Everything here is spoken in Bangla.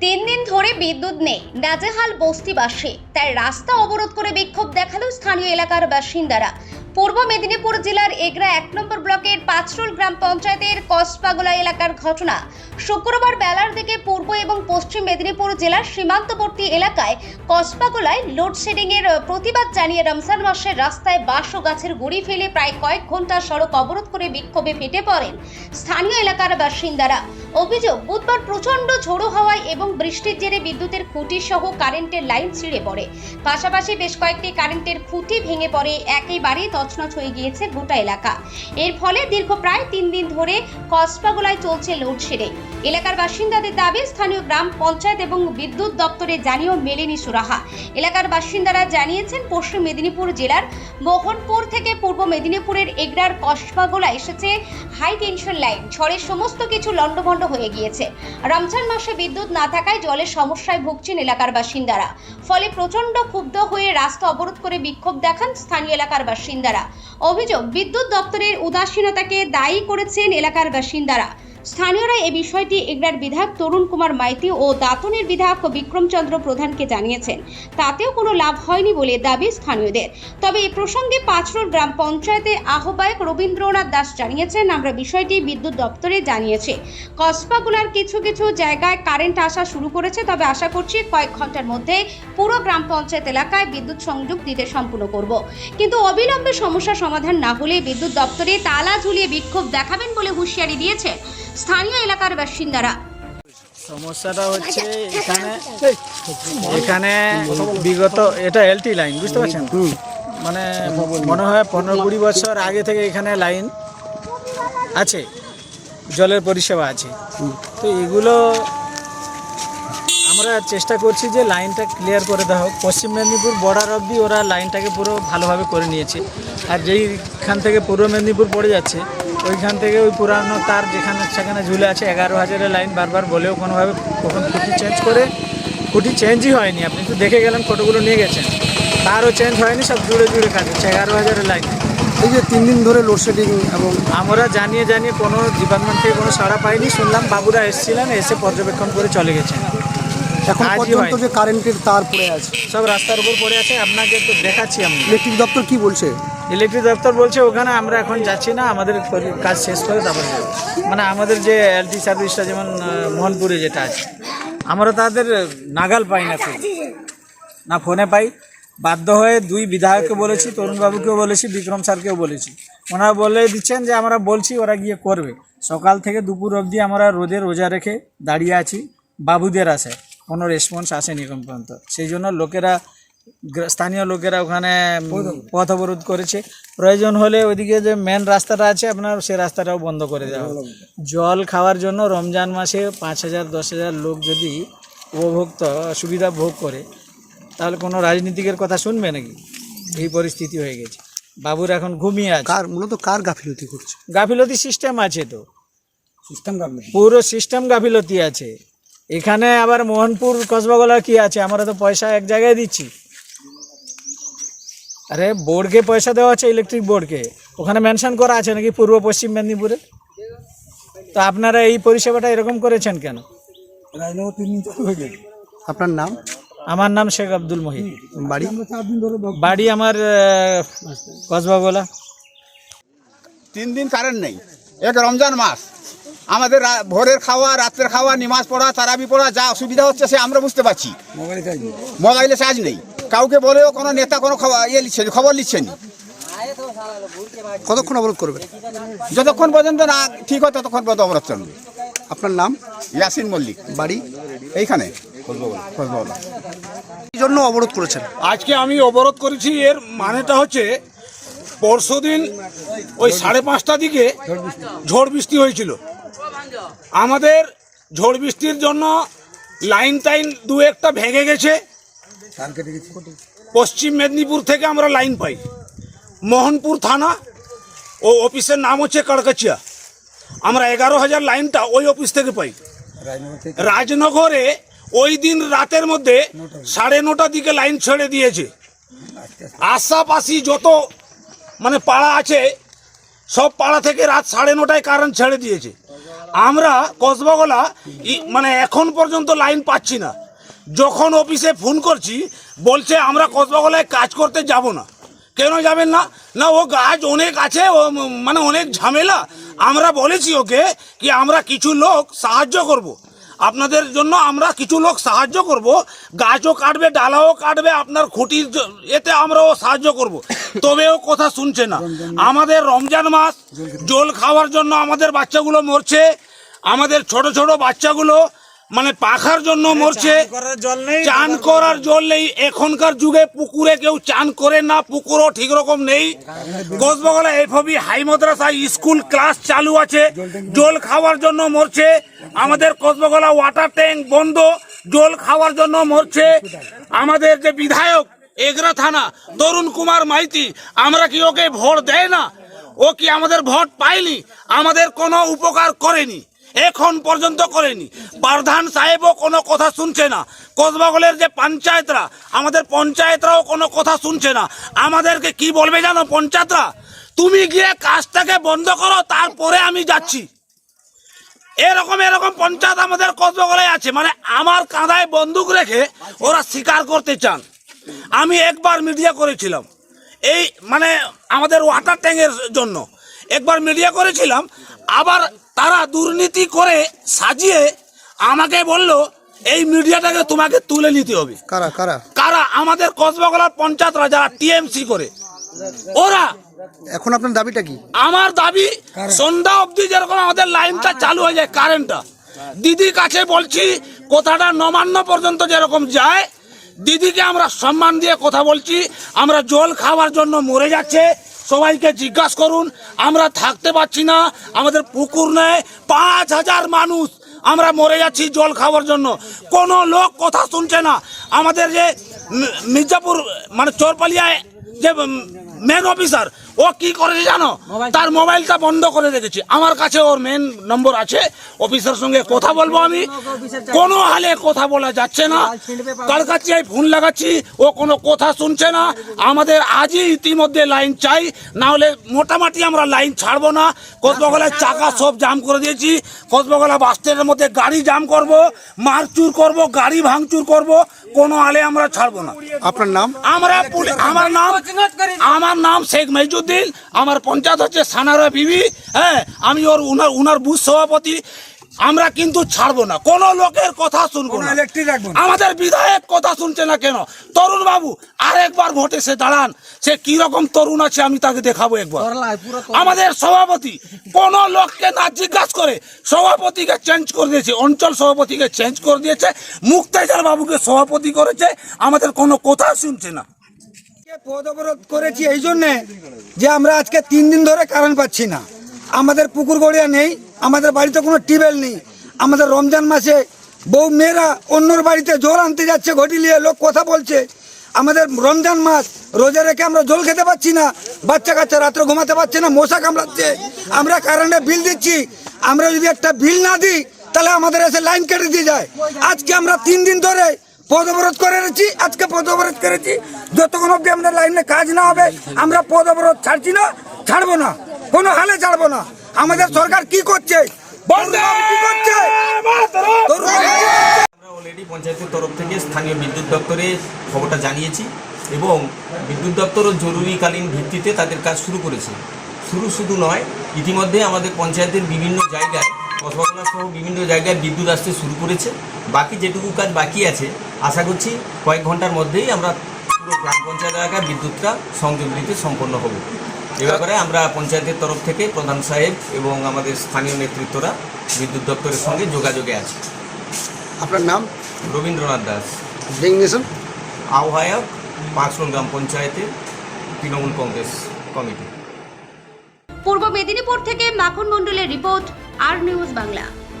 তিন দিন ধরে বিদ্যুৎ নেই। নাজেহাল বস্তিবাসী। তাই রাস্তা অবরোধ করে বিক্ষোভ দেখাল স্থানীয় এলাকার বাসিন্দারা। পূর্ব মেদিনীপুর জেলার এগরা এক নম্বর ব্লকের পাঁচরোল গ্রাম পঞ্চায়েতের কসপাগোলা এলাকার ঘটনা। শুক্রবার বেলার দিকে পূর্ব এবং পশ্চিম মেদিনীপুর জেলার সীমান্তবর্তী এলাকায় কসপাগোলায় লোডশেডিং এর প্রতিবাদ জানিয়ে রমজান মাসের রাস্তায় বাঁশ ও গাছের গুড়ি ফেলে প্রায় কয়েক ঘণ্টা সড়ক অবরোধ করে বিক্ষোভে ফেটে পড়েন স্থানীয় এলাকার বাসিন্দারা। অভিযোগ, বুধবার প্রচণ্ড ঝোড়ো হওয়ায় এবং বৃষ্টির জেরে বিদ্যুতের খুঁটি সহ কারেন্টের লাইন ছিঁড়ে পড়ে। পাশাপাশি বেশ কয়েকটি কারেন্টের খুঁটি ভেঙে পড়ে। একেবারে তছনছ হয়ে গিয়েছে গোটা এলাকা। এর ফলে দীর্ঘ প্রায় তিন দিন ধরে কসপাগোলায় চলছে লোডশেডিং। এলাকার বাসিন্দাদের দাবি, স্থানীয় গ্রাম পঞ্চায়েত এবং বিদ্যুৎ দপ্তরে জানিয়েও মেলেনি সুরাহা। এলাকার বাসিন্দারা জানিয়েছেন, পশ্চিম মেদিনীপুর জেলার মোহনপুর থেকে পূর্ব মেদিনীপুরের এগরার কসবাগোলা এসেছে হাই টেনশন লাইন। ঝড়ের সমস্ত কিছু লণ্ডভণ্ড হয়ে গিয়েছে। রমজান মাসে বিদ্যুৎ না থাকায় জলের সমস্যায় ভুগছেন এলাকার বাসিন্দারা। ফলে প্রচণ্ড ক্ষুব্ধ হয়ে রাস্তা অবরোধ করে বিক্ষোভ দেখান স্থানীয় এলাকার বাসিন্দারা। অভিযোগ, বিদ্যুৎ দপ্তরের উদাসীনতাকে দায়ী করেছেন এলাকার বাসিন্দারা। স্থানীয়রা এই বিষয়টি এগরার বিধায়ক তরুণ কুমার মাইতি ও দাতনের বিধায়ক বিক্রমচন্দ্র প্রধানকে জানিয়েছেন। তাতেও কোনো লাভ হয়নি বলে দাবি স্থানীয়দের। তবে এই প্রসঙ্গে পাঁচরোল গ্রাম পঞ্চায়েতে আহ্বায়ক রবীন্দ্রনাথ দাস জানিয়েছেন, আমরা বিষয়টি বিদ্যুৎ দপ্তরে জানিয়েছি। কসবাগুলার কিছু কিছু জায়গায় কারেন্ট আসা শুরু করেছে, তবে আশা করছি কয়েক ঘণ্টার মধ্যে পুরো গ্রাম পঞ্চায়েত এলাকায় বিদ্যুৎ সংযোগ দিতে সম্পূর্ণ করব। কিন্তু অবিলম্বে সমস্যা সমাধান না হলে বিদ্যুৎ দপ্তরে তালা ঝুলিয়ে বিক্ষোভ দেখাবেন বলে হুঁশিয়ারি দিয়েছে স্থানীয় এলাকার বাসিন্দারা। সমস্যাটা হচ্ছে এখানে এখানে বিগত, এটা এলটি লাইন বুঝতে পারছেন? মানে মনে হয় পনেরো কুড়ি বছর আগে থেকে এখানে লাইন আছে, জলের পরিষেবা আছে। তো এগুলো আমরা চেষ্টা করছি যে লাইনটা ক্লিয়ার করে দেওয়া হোক। পশ্চিম মেদিনীপুর বর্ডার অবধি ওরা লাইনটাকে পুরো ভালোভাবে করে নিয়েছে। আর যেইখান থেকে পূর্ব মেদিনীপুর পড়ে যাচ্ছে ওইখান থেকে ওই পুরানো তার যেখানে সেখানে ঝুলে আছে এগারো হাজারের লাইন বারবার বলেও কোনোভাবে কখন খুঁটি চেঞ্জ করে খুঁটি চেঞ্জই হয়নি। আপনি তো দেখে গেলেন ফটোগুলো নিয়ে গেছেন। তারও চেঞ্জ হয়নি সব জুড়ে জুড়ে কাজ হচ্ছে এগারো হাজারের লাইন। এই যে তিন দিন ধরে লোডশেডিং এবং আমরা জানিয়ে জানিয়ে কোনো ডিপার্টমেন্ট থেকে কোনো সাড়া পাইনি শুনলাম বাবুরা এসেছিলেন এসে পর্যবেক্ষণ করে চলে গেছেন। এখন পর্যন্ত যে কারেন্টের তার পড়ে আছে। সব রাস্তার উপর পড়ে আছে আপনাকে তো দেখাচ্ছি আমি। ইলেকট্রিক দপ্তর কি বলছে? ইলেকট্রিক দপ্তর বলছে, ওখানে আমরা এখন যাচ্ছি না, আমাদের কাজ শেষ করে তারপরে যাব। মানে আমাদের যে এলটি সার্ভিসটা যেমন মোহনপুরে যেটা আছে, আমরা তাদের নাগাল পাই না খুব। না ফোনে পাই। বাধ্য হয়ে দুই বিধায়ককে বলেছি, তরুণবাবুকেও বলেছি, বিক্রম স্যারকেও বলেছি। ওনারা বলে দিচ্ছেন যে, আমরা বলছি ওরা গিয়ে করবে। সকাল থেকে দুপুর অবধি আমরা রোদে রোজা রেখে দাঁড়িয়ে আছি, বাবুদের আসে কোনো রেসপন্স আসেনি এখন পর্যন্ত। সেই জন্য লোকেরা স্থানীয় লোকেরা ওখানে পথ অবরোধ। করেছে। প্রয়োজন হলে ওইদিকে যে মেন রাস্তাটা আছে আপনার সে রাস্তাটাও বন্ধ করে দেওয়া হবে। জল খাওয়ার জন্য রমজান মাসে পাঁচ হাজার দশ হাজার লোক যদি উপভোক্ত সুবিধা ভোগ করে তাহলে কোনো রাজনীতিকের কথা শুনবে নাকি? এই পরিস্থিতি হয়ে গেছে। বাবুর এখন ঘুমিয়ে আছে। কার মূলত কার গাফিলতি করছে? গাফিলতি সিস্টেম আছে তো। সিস্টেম পুরো সিস্টেম গাফিলতি আছে। এখানে আবার মোহনপুর কসবাগোলা কি আছে? আমরা তো পয়সা এক জায়গায় দিচ্ছি। আরে বোর্ডকে পয়সা দেওয়া আছে ইলেকট্রিক বোর্ডকে। ওখানে মেনশন করা আছে নাকি পূর্ব পশ্চিম মেদিনীপুরে? তো আপনারা এই পরিষেবাটা এরকম করেছেন কেন? আপনার নাম? আমার নাম শেখ আব্দুল মহিদ বাড়ি? বাড়ি আমার কসবাগোলা। তিন দিন কারেন্ট নেই। এক রমজান মাস। আমাদের রা- ভোরের খাওয়া রাত্রের খাওয়া নিমাজ পড়া তারাবি পড়া যা অসুবিধা হচ্ছে সে আমরা বুঝতে পারছি। মোবাইলে চার্জ নেই। কাউকে বলেও কোনো নেতা কোনো খবর ইয়ে লিখছে খবর লিখছে না। কতক্ষণ অবরোধ করবেন? যতক্ষণ পর্যন্ত না ঠিক হয় ততক্ষণ পর্যন্ত অবরোধ চলবে। আপনার নাম? ইয়াসিন মল্লিক। বাড়ি? এইখানে। কি জন্য অবরোধ করেছেন। আজকে আমি অবরোধ করেছি এর মানেটা হচ্ছে পরশুদিন ওই সাড়ে পাঁচটা দিকে ঝড় বৃষ্টি হয়েছিল। আমাদের ঝড় বৃষ্টির জন্য লাইন টাইন দু একটা ভেঙে গেছে। পশ্চিম মেদিনীপুর থেকে আমরা লাইন পাই। মোহনপুর থানা ও অফিসের নাম হচ্ছে কড়কাচিয়া আমরা এগারো হাজার লাইনটা ওই অফিস থেকে পাই। রাজনগরে ওই দিন রাতের মধ্যে সাড়ে নটার দিকে লাইন ছেড়ে দিয়েছে। আশাপাশি যত মানে পাড়া আছে, সব পাড়া থেকে রাত সাড়ে নটায় কারেন্ট ছেড়ে দিয়েছে। আমরা কসবাগোলা মানে এখন পর্যন্ত লাইন পাচ্ছি না। যখন অফিসে ফোন করছি, বলছে আমরা কসবাগোলায় কাজ করতে যাব না। কেন যাবেন না? না, ও গাছ অনেক আছে, ও মানে অনেক ঝামেলা। আমরা বলেছি ওকে কি আমরা কিছু লোক সাহায্য করব। আপনাদের জন্য আমরা কিছু লোক সাহায্য করব। গাছও কাটবে, ডালাও কাটবে, আপনার খুঁটির এতে আমরাও সাহায্য করব। তবে ও কথা শুনছে না। আমাদের রমজান মাস জল খাওয়ার জন্য আমাদের বাচ্চাগুলো মরছে। আমাদের ছোট ছোট বাচ্চাগুলো মানে পাখার জন্য মরছে। চান করার জল নেই এখনকার যুগে পুকুরে কেউ চান করে না পুকুরও ঠিক রকম নেই। কোচবাগলা এফবি হাই মাদ্রাসা স্কুল ক্লাস চালু আছে। জল খাওয়ার জন্য মরছে। আমাদের কোচবাগলা ওয়াটার ট্যাঙ্ক বন্ধ। জল খাওয়ার জন্য মরছে। আমাদের যে বিধায়ক এগরা থানা, তরুণ কুমার মাইতি, আমরা কি ওকে ভোট দেয় না? ও কি আমাদের ভোট পায়নি? আমাদের কোনো উপকার করেনি। এখন পর্যন্ত করেনি। প্রধান সাহেবও কোনো কথা শুনছে না। কোচবাগলের যে পঞ্চায়েতরা, আমাদের পঞ্চায়েতরাও কোনো কথা শুনছে না। আমাদেরকে কি বলবে জানো পঞ্চায়েতরা? তুমি গিয়ে কাজটাকে বন্ধ করো, তারপরে আমি যাচ্ছি। এরকম এরকম পঞ্চায়েত আমাদের কোচবাগলে আছে। মানে আমার কাঁধায় বন্দুক রেখে ওরা স্বীকার করতে চান। আমি একবার মিডিয়া করেছিলাম। এই মানে আমাদের ওয়াটার ট্যাঙ্কের জন্য। একবার মিডিয়া করেছিলাম আবার তারা দুর্নীতি করে সাজিয়ে আমাকে বলল এই মিডিয়াটাকে তোমাকে তুলে নিতে হবে। কারা কারা? কারা? আমাদের কসবাগলার পঞ্চায়েতরা যারা টিএমসি করে। ওরা। এখন আপনার দাবিটা কি? আমার দাবি সন্ধ্যা অবধি যেরকম আমাদের লাইনটা চালু হয়ে যায় কারেন্টটা। দিদির কাছে বলছি কথাটা নবান্ন পর্যন্ত যেরকম যায় দিদিকে আমরা সম্মান দিয়ে কথা বলছি। আমরা জল খাওয়ার জন্য মরে যাচ্ছে। সবাইকে জিজ্ঞাসা করুন, আমরা থাকতে পারছি না, আমাদের পুকুর নেয় পাঁচ হাজার মানুষ আমরা মরে যাচ্ছি জল খাওয়ার জন্য। কোনো লোক কথা শুনছে না। আমাদের যে মির্জাপুর মানে চোরপালিয়ায় যে মেন অফিসার ও কি করেছে জানো? তার মোবাইলটা বন্ধ করে রেখেছে। আমার কাছে ওর মেন নম্বর আছে। অফিসার সঙ্গে কথা বলব আমি। কোনো হালে কথা বলা যাচ্ছে না। কার কাছে আমি ফোন লাগাচ্ছি ও কোনো কথা শুনছে না। আমাদের আজই ইতিমধ্যে লাইন চাই। না হলে মোটামুটি আমরা লাইন ছাড়বো না। কোচবাগলায় চাকা সব জাম করে দিয়েছি। কোচবাগলা বাস স্ট্যান্ডের মধ্যে গাড়ি জাম করব। মারচুর করব গাড়ি ভাঙচুর করব। কোনো আলে আমরা ছাড়বো না। আপনার নাম? আমরা আমার নাম আমার নাম শেখ মেজুদ্দিন। আমার পঞ্চায়েত হচ্ছে সানারা বিবি। হ্যাঁ আমি ওর উনার উনার বুথ সভাপতি। আমরা কিন্তু ছাড়বো না। কোন লোকের কথা শুনব না। আমাদের বিধায়ক কথা শুনছে না কেন? তরুণ বাবু আরেকবার ভোটে সে দাঁড়ান। সে কি রকম তরুণ আছে আমি তাকে দেখাবো একবার। আমাদের সভাপতি কোন লোককে না জিজ্ঞাসা করে সভাপতিকে চেঞ্জ করে দিয়েছে। অঞ্চল সভাপতিকে চেঞ্জ করে দিয়েছে। মুক্তাইজার বাবুকে সভাপতি করেছে। আমাদের কোনো কথা শুনছে না। পদ অবরোধ করেছি এই জন্যে যে আমরা আজকে তিন দিন ধরে কারেন্ট পাচ্ছি না। আমাদের পুকুর গড়িয়া নেই। আমাদের বাড়িতে কোনো টিউবওয়েল নেই। আমাদের রমজান মাসে বউ মেয়েরা অন্যর বাড়িতে জল আনতে যাচ্ছে, ঘটি নিয়ে লোক কথা বলছে। আমাদের রমজান মাস, রোজা রেখে আমরা জল খেতে পাচ্ছি না, বাচ্চা কাচ্চা রাত্রে ঘুমাতে পারছে না, মশা কামড়াচ্ছে। আমরা কারেন্টের বিল দিচ্ছি, আমরা যদি একটা বিল না দিই, তাহলে আমাদের এসে লাইন কেটে দিয়ে যায়। আজকে আমরা তিন দিন ধরে পদ অবরোধ করে রেখেছি আজকে পদ অবরোধ করেছি। যতক্ষণ অব্দি আমাদের লাইনে কাজ না হবে, আমরা পদ অবরোধ ছাড়ছি না, ছাড়বো না, কোনো হালে ছাড়বো না। আমাদের সরকার কি করছে? অলরেডি পঞ্চায়েতের তরফ থেকে স্থানীয় বিদ্যুৎ দপ্তরে খবরটা জানিয়েছি এবং বিদ্যুৎ দপ্তরও জরুরিকালীন ভিত্তিতে তাদের কাজ শুরু করেছে। শুরু শুধু নয়, ইতিমধ্যে আমাদের পঞ্চায়েতের বিভিন্ন জায়গায় কসবাগোলা সহ বিভিন্ন জায়গায় বিদ্যুৎ আসতে শুরু করেছে। বাকি যেটুকু কাজ বাকি আছে, আশা করছি কয়েক ঘণ্টার মধ্যেই আমরা পুরো গ্রাম পঞ্চায়েত এলাকায় বিদ্যুৎটা সংযোগ দিতে সম্পন্ন হব। এ ব্যাপারে আমরা পঞ্চায়েতের তরফ থেকে প্রধান সাহেব এবং আমাদের স্থানীয় নেতৃত্বরা বিদ্যুৎ দপ্তরের সঙ্গে যোগাযোগে আছে। আপনার নাম? রবীন্দ্রনাথ দাস। ডেঙ্গনেশন আহ্বায়ক পাঁচরোল গ্রাম পঞ্চায়েতের তৃণমূল কংগ্রেস কমিটি। পূর্ব মেদিনীপুর থেকে মাখন মণ্ডলের রিপোর্ট আর নিউজ বাংলা।